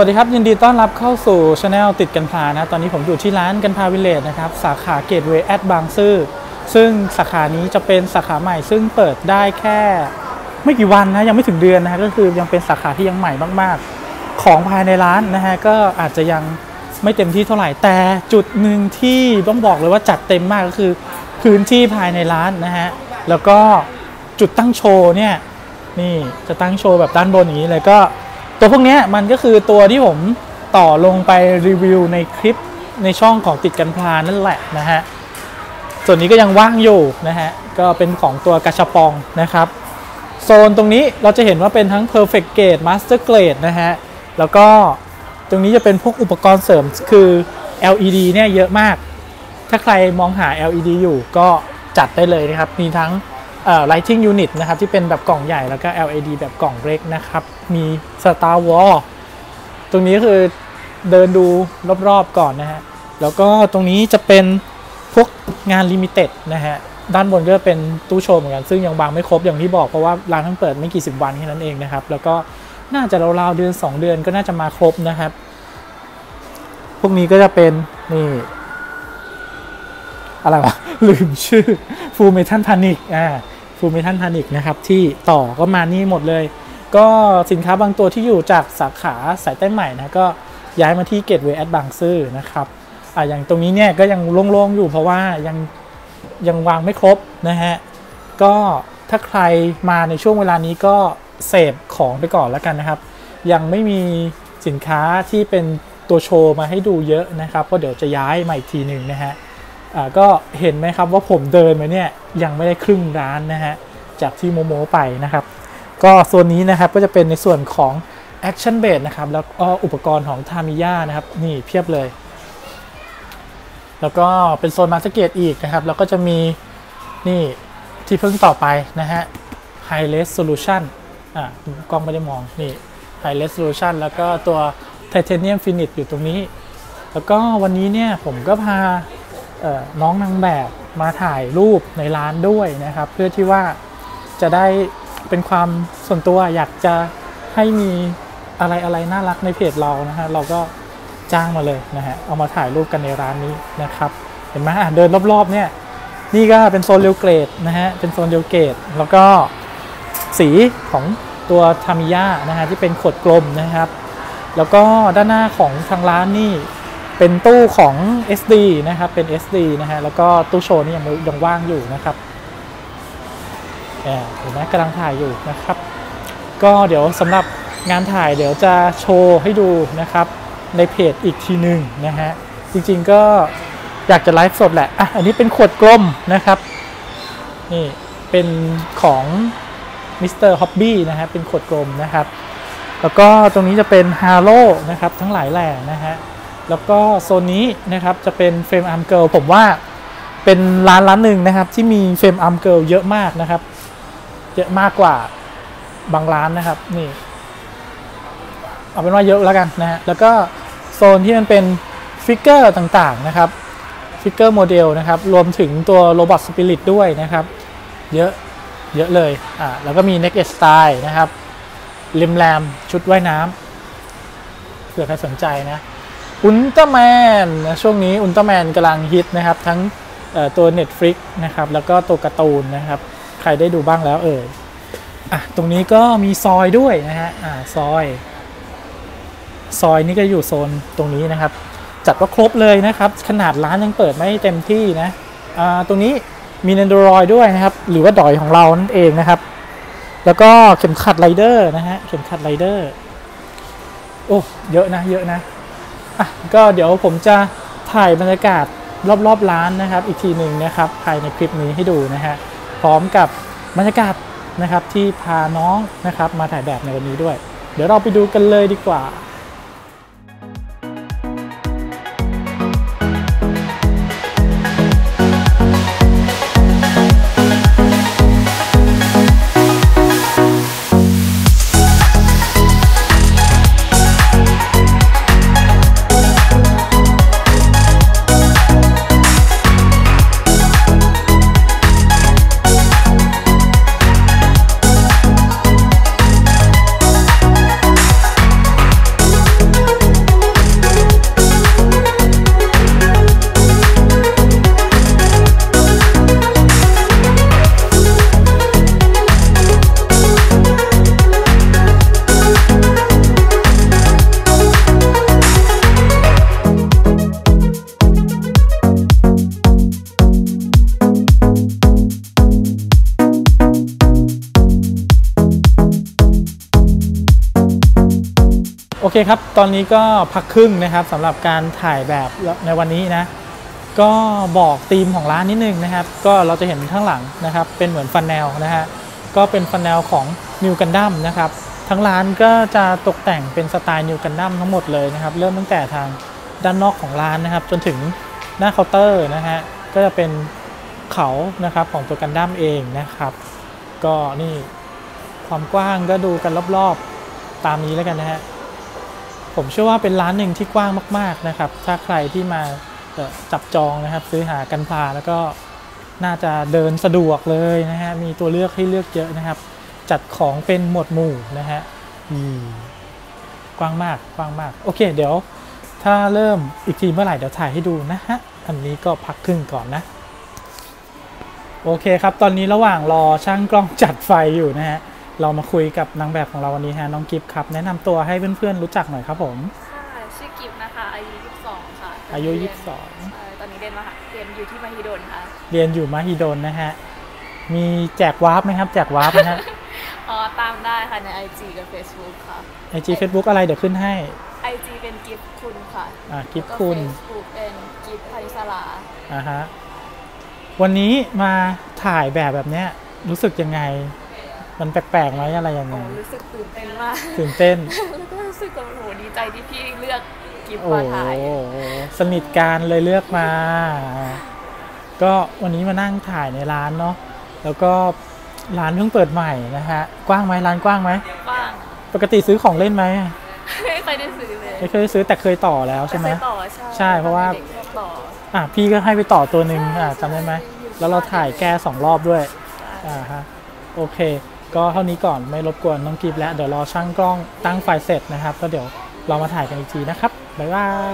สวัสดีครับ ยินดีต้อนรับเข้าสู่ช anel ติดกันพานะ ตอนนี้ผมอยู่ที่ร้านกันพาวิลเลจนะครับ สาขาเกตเวย์แอดบางซื่อซึ่งสาขานี้จะเป็นสาขาใหม่ ซึ่งเปิดได้แค่ไม่กี่วันนะยังไม่ถึงเดือนนะฮะก็คือยังเป็นสาขาที่ยังใหม่มากๆ ของภายในร้านนะฮะก็อาจจะยังไม่เต็มที่เท่าไหร่แต่จุดหนึ่งที่ต้องบอกเลยว่าจัดเต็มมากก็คือพื้นที่ภายในร้านนะฮะแล้วก็จุดตั้งโชว์เนี่ยนี่จะตั้งโชว์แบบด้านบนอย่างนี้เลยก็ ตัวพวกนี้มันก็คือตัวที่ผมต่อลงไปรีวิวในคลิปในช่องของติดกันพลานั่นแหละนะฮะ ส่วนนี้ก็ยังว่างอยู่นะฮะ ก็เป็นของตัวกระชับปองนะครับ โซนตรงนี้เราจะเห็นว่าเป็นทั้ง perfect grade master grade นะฮะ แล้วก็ตรงนี้จะเป็นพวกอุปกรณ์เสริมคือ LED เนี่ยเยอะมาก ถ้าใครมองหา LED อยู่ก็จัดได้เลยนะครับ มีทั้ง lighting unit นะครับ ที่เป็นแบบกล่องใหญ่แล้วก็ LED แบบกล่องเล็กนะครับ มี Star Wars ตรงนี้คือเดินดูรอบๆก่อนนะฮะ แล้วก็ตรงนี้จะเป็นพวกงานลิมิเต็ดนะฮะ ด้านบนก็เป็นตู้โชว์เหมือนกัน ซึ่งยังวางไม่ครบอย่างที่บอกเพราะว่าร้านเพิ่งเปิดไม่กี่สิบวันแค่นั้นเองนะครับ แล้วก็น่าจะราวๆเดือน 2 เดือนก็น่าจะมาครบนะครับ พวกนี้ก็จะเป็นนี่ อะไรวะ ลืมชื่อ Full Metal Panic อ่า Full Metal Panic นะครับ ที่ต่อก็มานี่หมดเลย ก็สินค้าบางตัวที่อยู่จากสาขาสายใต้ใหม่นะก็ย้ายมาที่เกตเวย์แอดบางซื่อนะครับอ่าอย่างตรงนี้เนี่ยก็ยังโล่งๆอยู่เพราะว่ายังยังวางไม่ครบนะฮะ ก็ถ้าใครมาในช่วงเวลานี้ก็เสพของไปก่อนแล้วกันนะครับ ยังไม่มีสินค้าที่เป็นตัวโชว์มาให้ดูเยอะนะครับเพราะเดี๋ยวจะย้ายมาอีกทีหนึ่งนะฮะ ก็เห็นไหมครับว่าผมเดินมาเนี่ยยังไม่ได้ครึ่งร้านนะฮะจากที่โมโมไปนะครับ ก็โซนนี้นะครับก็จะเป็นในส่วนของ Action b a s e นะครับแล้วก็อุปกรณ์ของทามิยานะครับนี่เพียบเลย แล้วก็เป็นโซนมาสเกตอีกนะครับ แล้วก็จะมีนี่ที่เพิ่งต่อไปนะฮะ High Res Solution อ่ากล้องไม่ได้มองนี่ High Res Solution แล้วก็ตัว Titanium Finish อยู่ตรงนี้ แล้วก็วันนี้เนี่ยผมก็พา น้องนางแบบมาถ่ายรูปในร้านด้วยนะครับ เพื่อที่ว่าจะได้เป็นความส่วนตัวอยากจะให้มีอะไรอะไรน่ารักในเพจเรานะฮะเราก็จ้างมาเลยนะฮะเอามาถ่ายรูปกันในร้านนี้นะครับเห็นไหมเดินรอบๆเนี่ยนี่ก็เป็นโซนเรียวเกรดนะฮะเป็นโซนเรียวเกรดแล้วก็สีของตัวทามิยานะฮะที่เป็นขวดกลมนะครับ แล้วก็ด้านหน้าของทางร้านนี่ เป็นตู้ของ SD นะครับ เป็น SD นะฮะ แล้วก็ตู้โชว์นี่ยังยังว่างอยู่นะครับแอบเห็นไหมกำลังถ่ายอยู่นะครับ ก็เดี๋ยวสำหรับงานถ่ายเดี๋ยวจะโชว์ให้ดูนะครับ ในเพจอีกทีหนึ่งนะฮะ จริงๆก็อยากจะไลฟ์สดแหละ อะ อันนี้เป็นขวดกลมนะครับ นี่เป็นของมิสเตอร์ฮอบบี้นะฮะ เป็นขวดกลมนะครับ แล้วก็ตรงนี้จะเป็นฮาโลนะครับ ทั้งหลายแหล่นะฮะ แล้วก็โซนนี้นะครับจะเป็นเฟรมอาร์มเกิลผมว่าเป็นร้านร้านหนึ่งนะครับ ที่มีเฟรมอาร์มเกิลเยอะมากนะครับ เยอะมากกว่าบางร้านนะครับนี่เอาเป็นว่าเยอะแล้วกันนะฮะแล้วก็โซนที่มันเป็นฟิกเกอร์ต่างๆนะครับฟิกเกอร์โมเดลนะครับ รวมถึงตัวโรบอทสปิริตด้วยนะครับ เยอะเยอะเลยอ่าแล้วก็มี Next e d Style นะครับริมแรมชุดว่ายน้ำเผื่อใครสนใจนะ อุลตร้าแมนช่วงนี้อุลตร้าแมนกำลังฮิตนะครับ ทั้งตัว Netflix นะครับ แล้วก็ตัวการ์ตูนนะครับ ใครได้ดูบ้างแล้วเอ่ยอะตรงนี้ก็มีซอยด้วยนะฮะอ่าซอย ซอยนี่ก็อยู่โซนตรงนี้นะครับ จัดว่าครบเลยนะครับ ขนาดร้านยังเปิดไม่เต็มที่นะอ่าตรงนี้มี Android ด้วยนะครับ หรือว่าดอยของเรานั่นเองนะครับ แล้วก็เข็มขัดไรเดอร์นะฮะเข็มขัดไรเดอร์โอ้เยอะนะเยอะนะ อะก็เดี๋ยวผมจะถ่ายบรรยากาศรอบๆร้านนะครับ อีกทีหนึ่งนะครับภายในคลิปนี้ให้ดูนะฮะพร้อมกับบรรยากาศนะครับที่พาน้องนะครับมาถ่ายแบบในวันนี้ด้วย เดี๋ยวเราไปดูกันเลยดีกว่า อเคครับ ตอนนี้ก็พักครึ่งนะครับสำหรับการถ่ายแบบในวันนี้นะ ก็บอกธีมของร้านนิดนึงนะครับ ก็เราจะเห็นข้างหลังนะครับ เป็นเหมือนฟันแนลนะฮะ ก็เป็นฟันแนลของ New Gundam นะครับ ทั้งร้านก็จะตกแต่งเป็นสไตล์ New Gundam ทั้งหมดเลยนะครับ เริ่มตั้งแต่ทางด้านนอกของร้านนะครับ จนถึงหน้าเคาน์เตอร์นะฮะ ก็จะเป็นเขานะครับของตัวกันดั้มเองนะครับ ก็นี่ความกว้างก็ดูกันรอบๆตามนี้แล้วกันนะฮะ ผมเชื่อว่าเป็นร้านหนึ่งที่กว้างมาก ๆนะครับ ถ้าใครที่มาจับจองนะครับ ซื้อหากันพาแล้วก็น่าจะเดินสะดวกเลยนะฮะ มีตัวเลือกให้เลือกเยอะนะครับ จัดของเป็นหมวดหมู่นะฮะอืมกว้างมากกว้างมาก โอเค เดี๋ยว ถ้าเริ่มอีกทีเมื่อไหร่เดี๋ยวถ่ายให้ดูนะฮะ อันนี้ก็พักครึ่งก่อนนะ โอเคครับ ตอนนี้ระหว่างรอช่างกล้องจัดไฟอยู่นะฮะ เรามาคุยกับนางแบบของเราวันนี้ฮะน้องกิฟต์ครับ แนะนำตัวให้เพื่อนๆรู้จักหน่อยครับผมค่ะชื่อกิฟต์นะคะ อายุ 22 ค่ะอายุเรีน22เอ่อตอนนี้เรียนมหาเรียนอยู่ที่มหิดลค่ะ เรียนอยู่มหิดลนะฮะมีแจกวาร์ปไหมครับ แจกวาร์ปนะฮะอ๋อตามได้ค่ะใน IG กับ Facebook ค่ะไอจีเฟซบุ๊กอะไรเดี๋ยวขึ้นให้ IG เป็นกิฟต์คุณค่ะอ่ากิฟต์แล้วคุณ Facebook เป็นกิฟต์พาริสลาอ่าฮะวันนี้มาถ่ายแบบแบบเนี้ยรู้สึกยังไง มันแปลกๆไหมอะไรยังไงโอ้รู้สึกตื่นเต้นมากตื่นเต้นแล้วก็รู้สึกแบบโอ้โหดีใจที่พี่เลือกกิฟต์โอ้มาถ่ายโหสนิทกันเลยเลือกมา ก็วันนี้มานั่งถ่ายในร้านเนาะแล้วก็ร้านเพิ่งเปิดใหม่นะฮะกว้างไหมร้านกว้างไหมบ้างปกติซื้อของเล่นไหมไม่เคยได้ซื้อเลยไม่เคยซื้อแต่เคยต่อแล้วใช่ไหมแต่เคยต่อใช่ใช่เพราะว่าด็กชอบต่ออะพี่ก็ให้ไปต่อตัวหนึ่งอะจำได้ไหมแล้วเราถ่ายแก้สองรอบด้วยใช่อ่าฮะโอเค ก็เท่านี้ก่อนไม่รบกวนน้องกิฟแล้วเดี๋ยวรอช่างกล้องตั้งไฟเสร็จนะครับก็เดี๋ยวเรามาถ่ายกันอีกทีนะครับบ๊ายบาย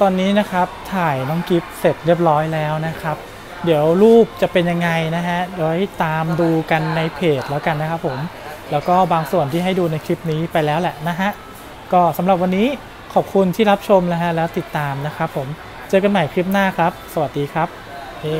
ตอนนี้นะครับถ่ายน้องกิฟเสร็จเรียบร้อยแล้วนะครับ เดี๋ยวรูปจะเป็นยังไงนะฮะเดี๋ยวตามดูกันในเพจแล้วกันนะครับผมแล้วก็บางส่วนที่ให้ดูในคลิปนี้ไปแล้วแหละนะฮะก็สำหรับวันนี้ขอบคุณที่รับชมนะฮะแล้วติดตามนะครับผมเจอกันใหม่คลิปหน้าครับ สวัสดีครับเฮ้